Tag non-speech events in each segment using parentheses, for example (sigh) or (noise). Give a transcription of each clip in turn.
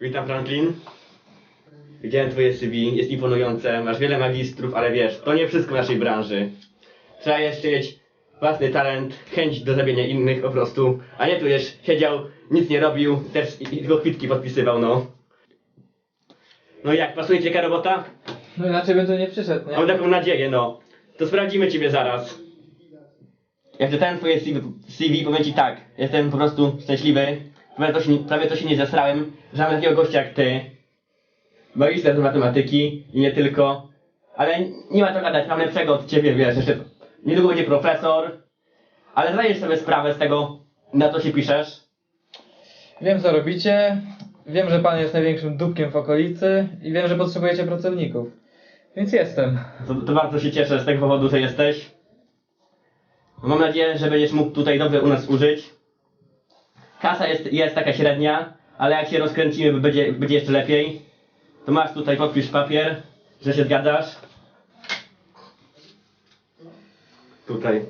Witam Franklin. Widziałem twoje CV, jest imponujące, masz wiele magistrów, ale wiesz, to nie wszystko w naszej branży. Trzeba jeszcze mieć własny talent, chęć do zabienia innych po prostu, a nie tu już siedział, nic nie robił, też i, i tylko kwitki podpisywał, no. No jak, pasuje ci jaka robota? No inaczej bym tu nie przyszedł, nie? Mam taką nadzieję, no. To sprawdzimy ciebie zaraz. Jak czytałem twoje CV, CV powiem ci tak, jestem po prostu szczęśliwy. Prawie to się, prawie to się nie zesrałem, że mam takiego gościa jak ty. Magister z matematyki i nie tylko. Ale nie ma co gadać, mam lepszego od ciebie, wiesz, jeszcze niedługo będzie profesor. Ale zdajesz sobie sprawę z tego, na co się piszesz. Wiem co robicie, wiem, że pan jest największym dupkiem w okolicy i wiem, że potrzebujecie pracowników. Więc jestem. To, to bardzo się cieszę z tego powodu, że jesteś. Mam nadzieję, że będziesz mógł tutaj dobrze u nas użyć. Kasa jest, jest taka średnia, ale jak się rozkręcimy, będzie, będzie jeszcze lepiej. To masz tutaj, podpisz papier, że się zgadzasz. Tutaj.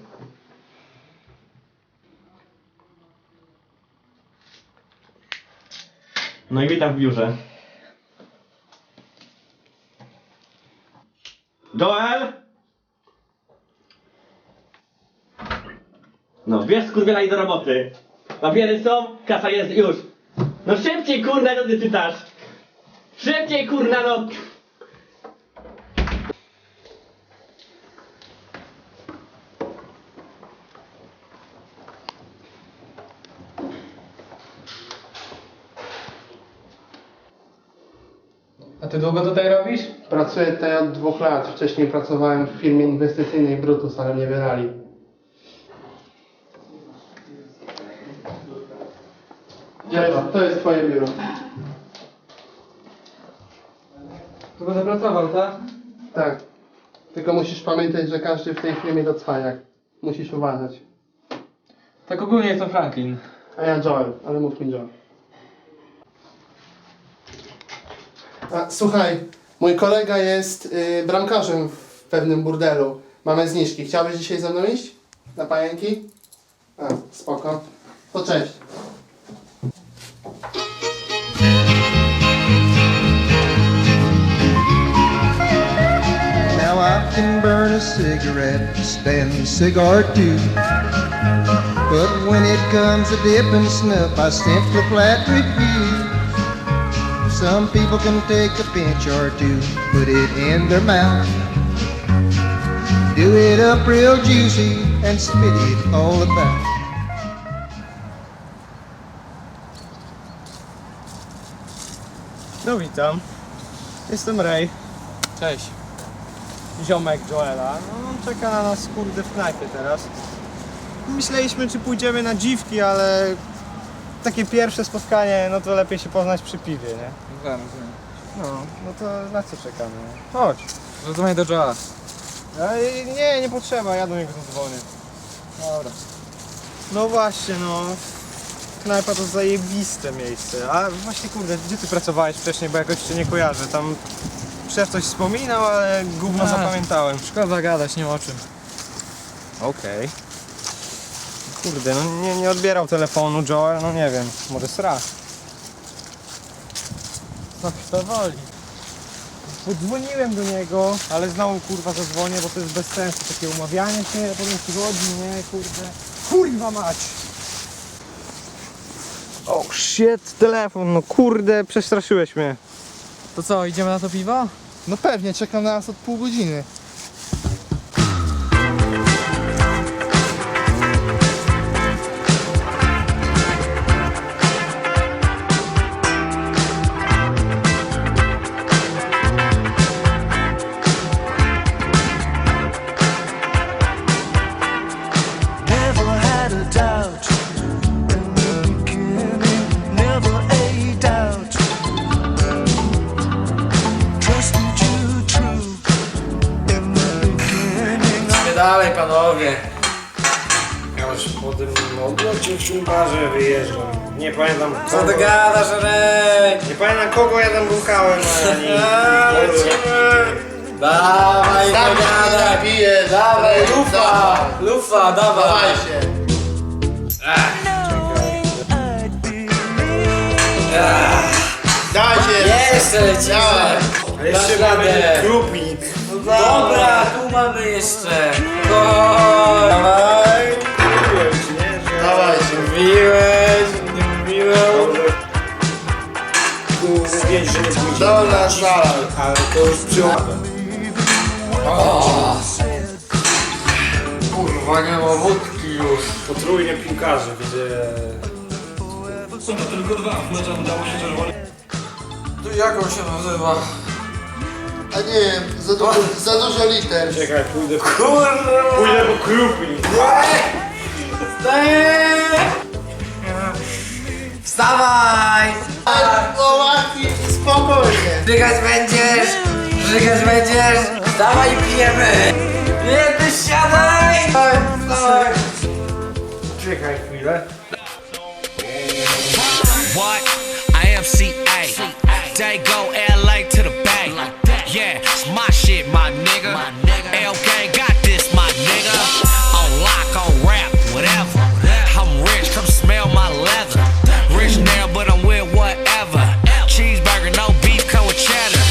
No i witam w biurze. Joel? No, wiesz skurwiela i do roboty. Papiery są, kasa jest już. No szybciej kurna, co ty czytasz? Szybciej kurna, no. A ty długo tutaj robisz? Pracuję tutaj od dwóch lat. Wcześniej pracowałem w firmie inwestycyjnej Brutus, ale mnie wydali. To jest twoje biuro. Tu będę pracował, tak? Tak. Tylko musisz pamiętać, że każdy w tej firmie to cwaniak. Musisz uważać. Tak ogólnie jestem Franklin. A ja Joel, ale mów mi Joel. A, słuchaj, mój kolega jest y, bramkarzem w pewnym burdelu. Mamy zniżki. Chciałbyś dzisiaj ze mną iść? Na pająki? A, spoko. To cześć. A cigarette, stand a cigar too. But when it comes to dip and snuff, I simply flat refuse. Some people can take a pinch or two, put it in their mouth. Do it up real juicy and spit it all about. No witam. Jestem Ray, Cześć. Ziomek Joela. No on czeka na nas kurde w knajpie teraz. Myśleliśmy czy pójdziemy na dziwki, ale takie pierwsze spotkanie, no to lepiej się poznać przy piwie, nie? Rozumiem, rozumiem. No, no to na co czekamy? Chodź. Rozumiem do Joa. Ale nie, nie potrzeba, ja do niego zadzwonię. Dobra. No właśnie, no. Knajpa to zajebiste miejsce. A właśnie kurde, gdzie ty pracowałeś wcześniej, bo jakoś cię nie kojarzę. Tam szef coś wspominał, ale gówno A. zapamiętałem. Szkoda gadać, nie ma o czym. Okej. Kurde, no nie, nie odbierał telefonu Joel, no nie wiem, może sra. No kto woli. Podzwoniłem do niego, ale znowu kurwa zadzwonię, bo to jest bez sensu, takie umawianie się, a potem przychodzi, nie, kurde. Kurwa mać! O shit, telefon, no kurde, przestraszyłeś mnie. To co, idziemy na to piwo? No pewnie, czekam na nas od pół godziny. Jeszcze lecimy. Ale jeszcze Dasz mamy radę. krupnik. Dobra, tu mamy jeszcze. Chodź. Dawaj. Mówiłem ci, nie? Że... Dawajcie. Mówiłeś, nie mówiłem. Mówię, że nie pójdzie. Dobra, sala. Ale to już przyjąłem. Kurwa, nie ma wódki już. Potrójnie piłkarze, widzę. Tu jak on się nazywa? A nie wiem, za dużo, za dużo liter. Czekaj, pójdę po, Kurwa. pójdę po krupnik. Wstawaj! No łatwiej, spokojnie. Żygać będziesz! Żygać będziesz! Dawaj pijemy! Nie, ty siadaj! Wstawaj! Czekaj chwilę. What? I am CA. They go LA to the bay. Yeah, it's my shit, my nigga. L gang got this, my nigga. On lock, on rap, whatever. I'm rich, come smell my leather. Rich now, but I'm with whatever. Cheeseburger, no beef, come with cheddar.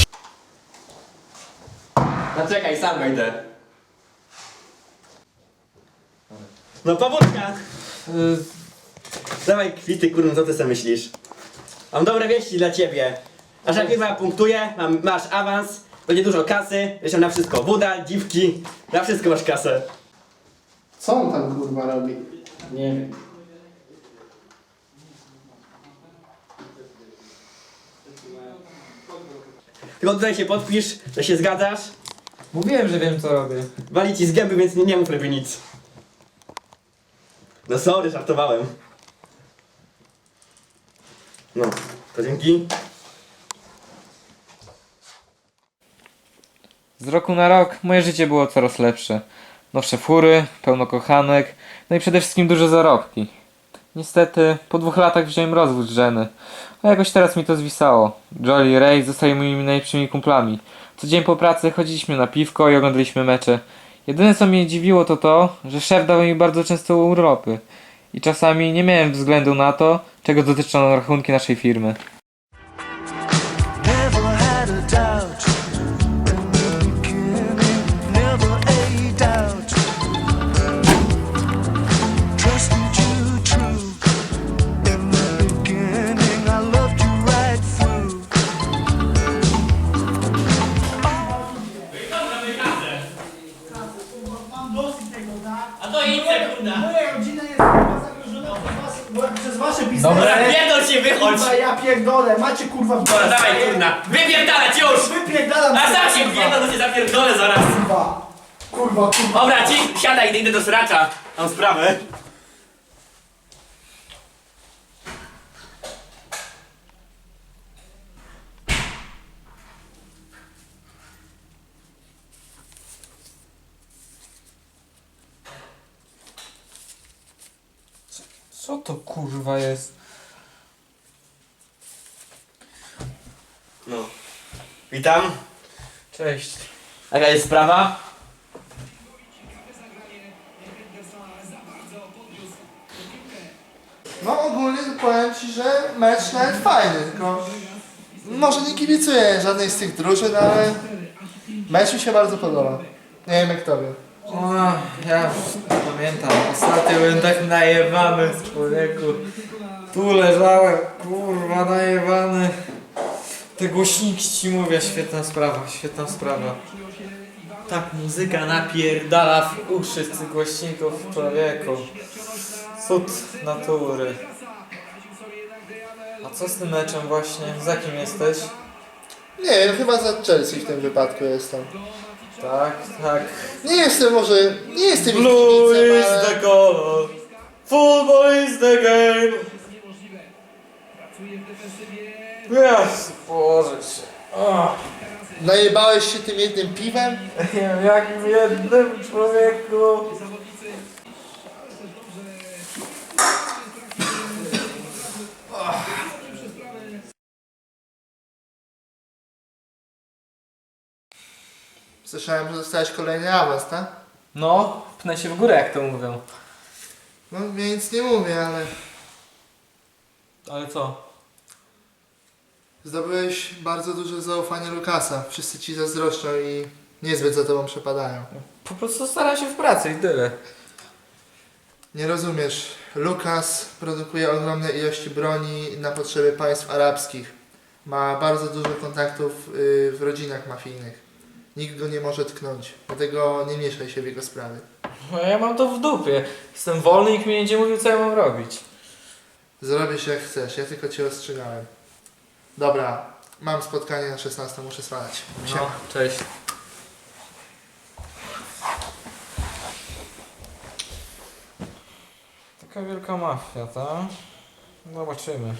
No czekaj, sam wejdę. No powódka! Y, Dawaj kwity, kurwa, co ty sobie myślisz? Mam dobre wieści dla ciebie. Nasza firma punktuje, mam, masz awans, będzie dużo kasy, jeszcze na wszystko. Woda, dziwki, na wszystko masz kasę. Co on tam kurwa robi? Nie wiem. Tylko tutaj się podpisz, że się zgadzasz. Mówiłem, że wiem co robię. Wali ci z gęby, więc nie, nie mów lepiej nic. No sorry, żartowałem. No, to dzięki. Z roku na rok moje życie było coraz lepsze. Nowsze fury, pełno kochanek, no i przede wszystkim duże zarobki. Niestety, po dwóch latach wziąłem rozwód z żeny, a jakoś teraz mi to zwisało. Jolly i Ray zostali moimi najlepszymi kumplami. Co dzień po pracy chodziliśmy na piwko i oglądaliśmy mecze. Jedyne co mnie dziwiło to to, że szef dawał mi bardzo często urlopy. I czasami nie miałem względu na to, czego dotyczą rachunki naszej firmy. Wychodź! ja pierdolę, macie kurwa Dobra, dawaj, kurna! Wypierdalać już! Wypierdalam A sam się pierdol, to się zapierdolę zaraz! kurwa. Kurwa, kurwa. Dobra, ci, siadaj, idę do sracza. Mam sprawę. Co to kurwa jest? Witam. Cześć. Jaka jest sprawa? No ogólnie powiem Ci, że mecz nawet fajny, tylko może nie kibicuję żadnej z tych drużyn, ale mecz mi się bardzo podoba. Nie wiem jak Tobie. O, ja pamiętam, ostatnio byłem tak najebany człowieku. Tu leżałem, kurwa najebany. Te głośniki ci mówię, świetna sprawa, świetna sprawa. Tak muzyka napierdala w uszy z tych głośników człowieku. Cud natury. A co z tym meczem właśnie? Za kim jesteś? Nie wiem, chyba za Chelsea w tym wypadku jestem. Tak, tak. Nie jestem może, nie jestem ich Blue kibicem, is ale... the color, football is the game. Yes, Boże się. O, Najebałeś się tym jednym piwem? jakim jednym człowieku. Słyszałem, że dostałeś kolejny awans, tak? No, pnę się w górę, jak to mówią. No więc nie mówię, ale Ale co? Zdobyłeś bardzo duże zaufanie Lukasa. Wszyscy ci zazdroszczą i niezbyt za tobą przepadają. Po prostu staram się w pracy i tyle. Nie rozumiesz. Lukas produkuje ogromne ilości broni na potrzeby państw arabskich. Ma bardzo dużo kontaktów y, w rodzinach mafijnych. Nikt go nie może tknąć. Dlatego nie mieszaj się w jego sprawy. No ja mam to w dupie. Jestem wolny i nikt mi nie będzie mówił co ja mam robić. Zrobię się jak chcesz, ja tylko cię ostrzegałem. Dobra, mam spotkanie na 16, muszę spać. Siema. No, cześć. Taka wielka mafia, ta? Zobaczymy.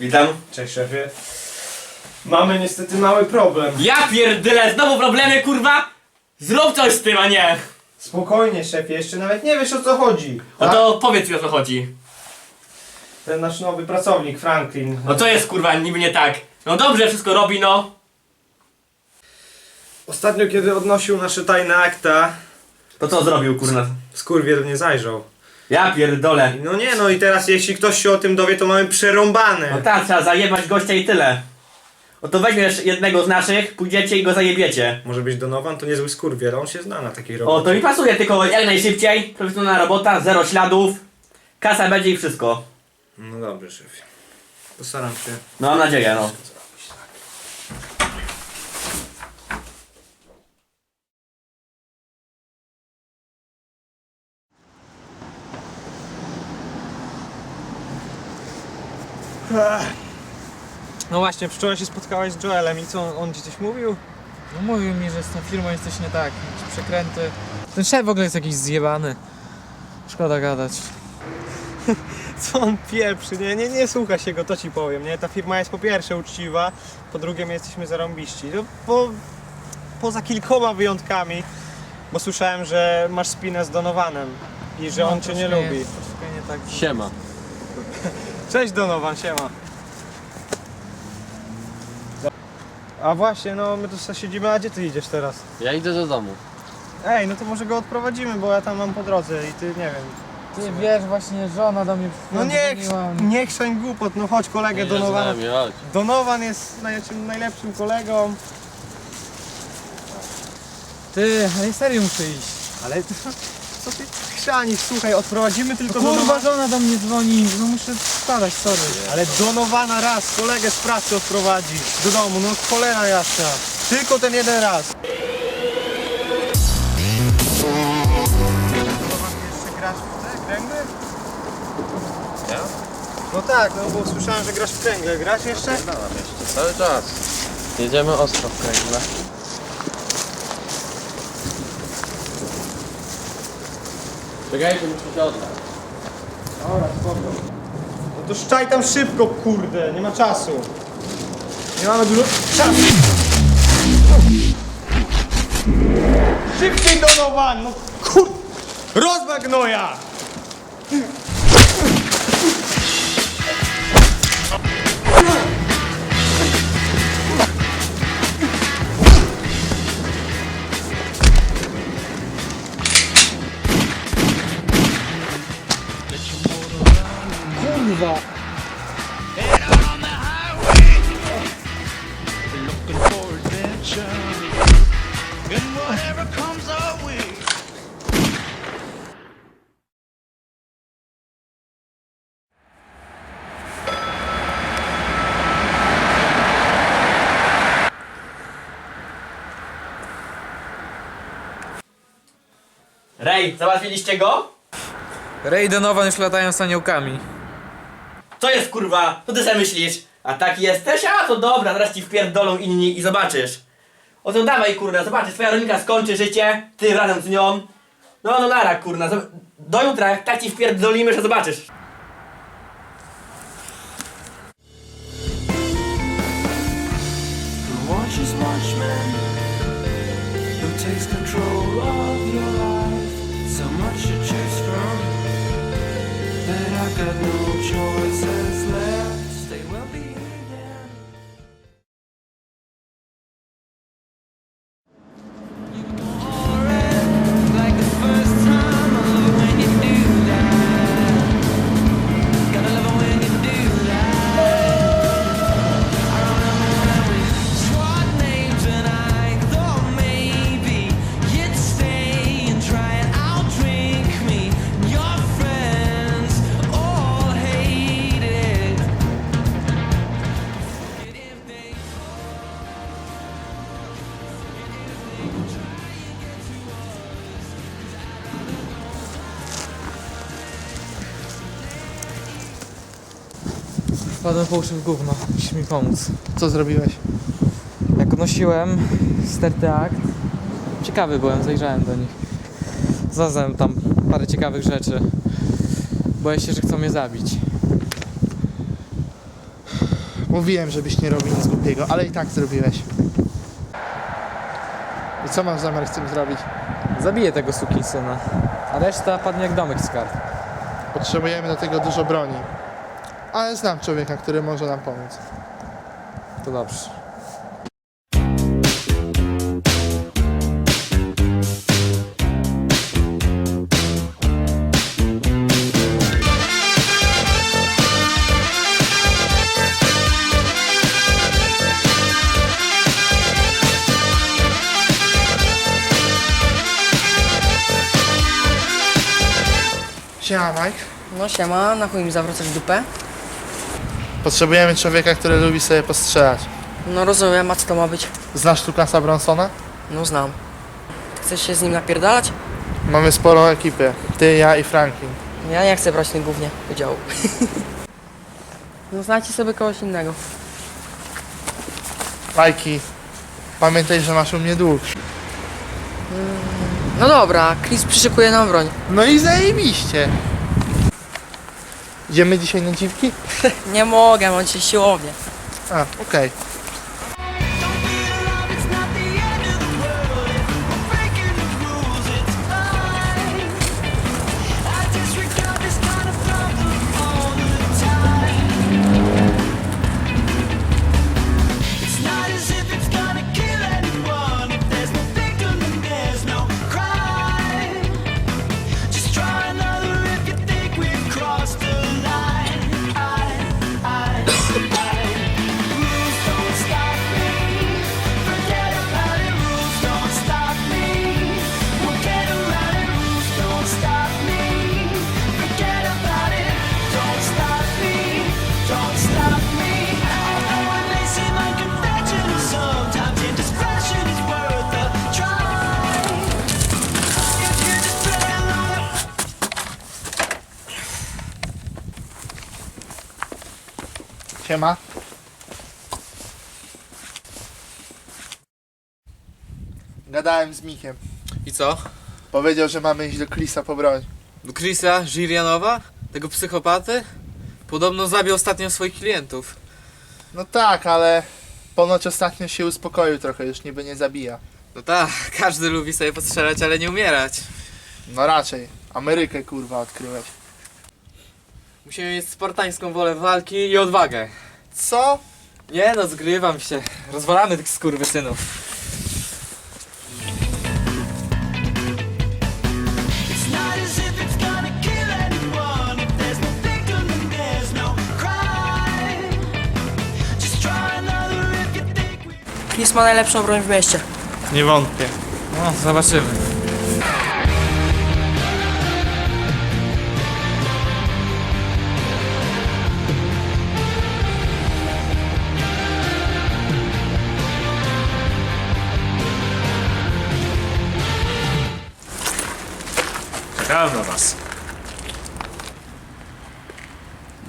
Witam. Cześć szefie. Mamy niestety mały problem. Ja pierdyle, znowu problemy, kurwa! Zrób coś z tym, a nie! Spokojnie szefie, jeszcze nawet nie wiesz o co chodzi. No to powiedz mi o co chodzi. Ten nasz nowy pracownik Franklin. No to jest kurwa niby nie tak. No dobrze, wszystko robi, no. Ostatnio kiedy odnosił nasze tajne akta, To co zrobił, kurwa? skurwiel nie zajrzał. Ja pierdolę. No nie no i teraz jeśli ktoś się o tym dowie, to mamy przerąbane. No tak, trzeba zajebać gościa i tyle. No to weźmiesz jednego z naszych, pójdziecie i go zajebiecie. Może być Donovan, to niezły skurwiel, on się zna na takiej robocie. O, to mi pasuje, tylko jak najszybciej. Profesjonalna robota, zero śladów. Kasa będzie i wszystko. No dobrze szefie. Postaram się. No mam nadzieję, no. No właśnie, wczoraj się spotkałeś z Joelem i co, on ci coś mówił? No mówił mi, że z tą firmą jest coś nie tak. Jakieś przekręty. Ten szef w ogóle jest jakiś zjebany. Szkoda gadać. (laughs) Co on pieprzy, nie, nie, nie słucha się go, to ci powiem, nie? Ta firma jest po pierwsze uczciwa, po drugie my jesteśmy zarąbiści. No, po, poza kilkoma wyjątkami, bo słyszałem, że masz spinę z Donovanem i że on cię nie troszkę lubi. Jest, nie tak. Siema. (laughs) Cześć Donovan, siema. A właśnie, no my tu sobie siedzimy, a gdzie ty idziesz teraz? Ja idę do domu. Ej, no to może go odprowadzimy, bo ja tam mam po drodze i ty nie wiem. Ty wiesz, właśnie żona do mnie No nie, dzwoniła. nie chrzeń głupot, no chodź kolegę Donovan. chodź. Donovan jest najlepszym, najlepszym kolegą. Ty, ale serio muszę iść. Ale co ty chrzanisz? Słuchaj, odprowadzimy tylko Kurwa, Donowana. żona do mnie dzwoni. No muszę spadać, sorry. Ale Donowana raz, kolegę z pracy odprowadzi do domu, no cholera jasna. Tylko ten jeden raz. Jeszcze grasz w te kręgle? Ja? No tak, no bo słyszałem, że grasz w kręgle. Grasz jeszcze cały czas. Jedziemy ostro w kręgle. Czekajcie, muszę się oddać. Dobra, spoko. No to szczaj tam szybko, kurde, nie ma czasu. Nie mamy dużo czasu. Szybciej Donovan, no kur... Rozwag way. Rej, załatwiliście go? Ray Donovan już latają z aniołkami. Co jest kurwa? Co ty sobie myślisz? A taki jesteś? A to dobra, zaraz ci wpierdolą inni i zobaczysz. O to dawaj kurna, zobaczysz, twoja rodzina skończy życie, ty razem z nią. No no nara kurna, zob- do jutra, jak tak ci wpierdolimy, że zobaczysz. Watch as watchman who takes control of your life. That I've got no choices left. Stay well behaved Wpadłem po uszy w gówno. Musisz mi pomóc. Co zrobiłeś? Jak nosiłem sterty akt, ciekawy byłem, zajrzałem do nich. Znalazłem tam parę ciekawych rzeczy. Boję się, że chcą mnie zabić. Mówiłem, żebyś nie robił nic głupiego, ale i tak zrobiłeś. I co masz zamiar z tym zrobić? Zabiję tego sukinsyna, a reszta padnie jak domek z kart. Potrzebujemy do tego dużo broni. Ale znam człowieka, który może nam pomóc. To dobrze. Siema, Mike. No siema, na chuj mi zawracać dupę? Potrzebujemy człowieka, który lubi sobie postrzelać. No rozumiem, a co to ma być? Znasz Lukasa Bronsona? No znam. Chcesz się z nim napierdalać? Mamy sporą ekipę. Ty, ja i Franklin. Ja nie chcę brać w tym głównie udziału. (laughs) no znajdźcie sobie kogoś innego. Majki, pamiętaj, że masz u mnie dług. No dobra, Chris przyszykuje nam broń. No i zajebiście. Idziemy dzisiaj na dziwki? (laughs) Nie mogę, mam dzisiaj siłownię. A, okej. Siema. Gadałem z Mikiem. I co? Powiedział, że mamy iść do Chrisa po broń. Do Chrisa Żirianowa? Tego psychopaty? Podobno zabił ostatnio swoich klientów. No tak, ale ponoć ostatnio się uspokoił trochę, już niby nie zabija. No tak, każdy lubi sobie postrzelać, ale nie umierać. No raczej. Amerykę kurwa odkryłeś. Musimy mieć spartańską wolę walki i odwagę. Co? Nie no, zgrywam się. Rozwalamy tych skurwysynów. It's not as if it's gonna kill anyone. If there's no victim, then there's no crime. Just try another if you think we. Chris ma najlepszą broń w mieście. Nie wątpię. No, zobaczymy.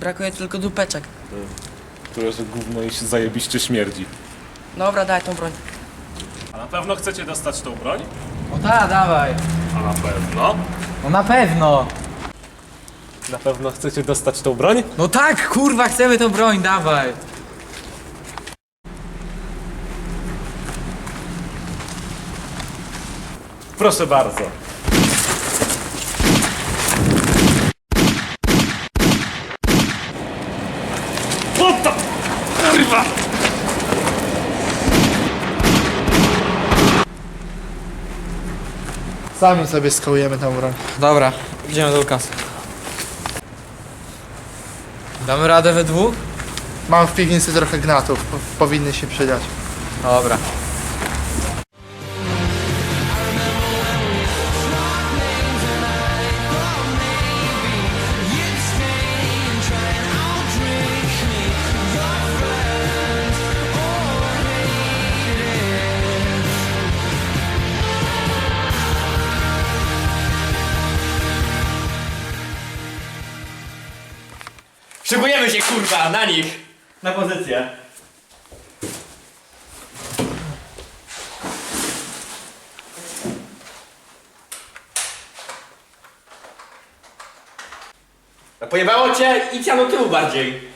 Brakuje tylko dupeczek. Które, że gówno i się zajebiście śmierdzi. Dobra, daj tą broń. A na pewno chcecie dostać tą broń? O ta, dawaj. A na pewno? No na pewno. Na pewno chcecie dostać tą broń? No tak, kurwa, chcemy tą broń, dawaj. Proszę bardzo. What the... Kurwa! Sami sobie skołujemy tą broń. Dobra, idziemy do Lukasa. Damy radę we dwóch? Mam w piwnicy trochę gnatów, po- powinny się przydać. Dobra. Szykujemy się kurwa na nich! Na pozycję. A Pojebało cię i do tyłu bardziej.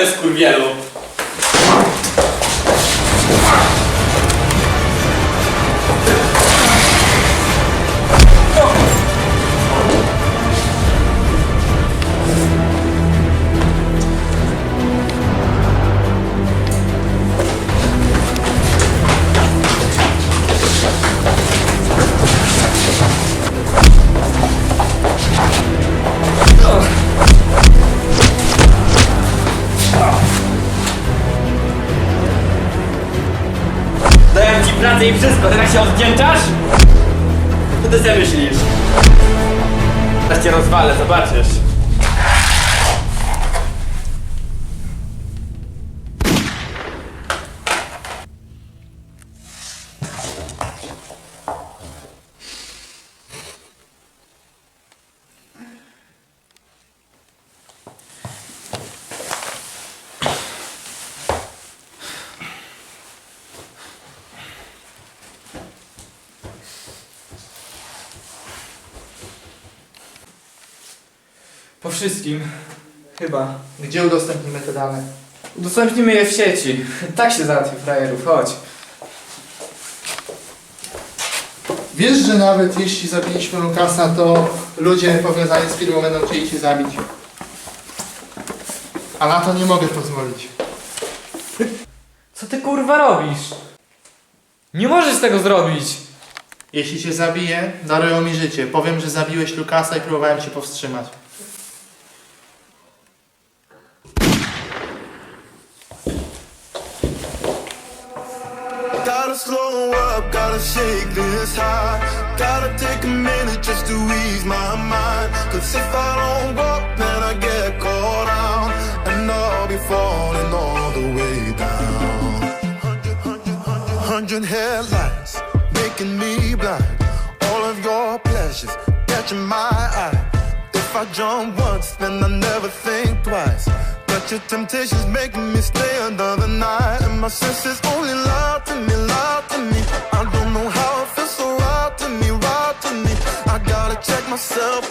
Już potem pracę i wszystko, teraz się oddzięczasz? Co ty sobie myślisz? Teraz cię rozwalę, zobaczysz. Wszystkim. Chyba. Gdzie udostępnimy te dane? Udostępnimy je w sieci. Tak się załatwi frajerów, chodź. Wiesz, że nawet jeśli zabiliśmy Lukasa, to ludzie powiązani z firmą będą chcieli cię zabić. A na to nie mogę pozwolić. Co ty kurwa robisz? Nie możesz tego zrobić! Jeśli cię zabiję, darują mi życie. Powiem, że zabiłeś Lukasa i próbowałem cię powstrzymać. Slow up, gotta shake this high. Gotta take a minute just to ease my mind. Cause if I don't walk, then I get caught out. And I'll be falling all the way down. Hundred headlights making me blind. All of your pleasures catching my eye. If I jump once, then I never think twice. But your temptation's making me stay another night. And my senses only lie to me, lie to me. I don't know how it feels so right to me, right to me. I gotta check myself,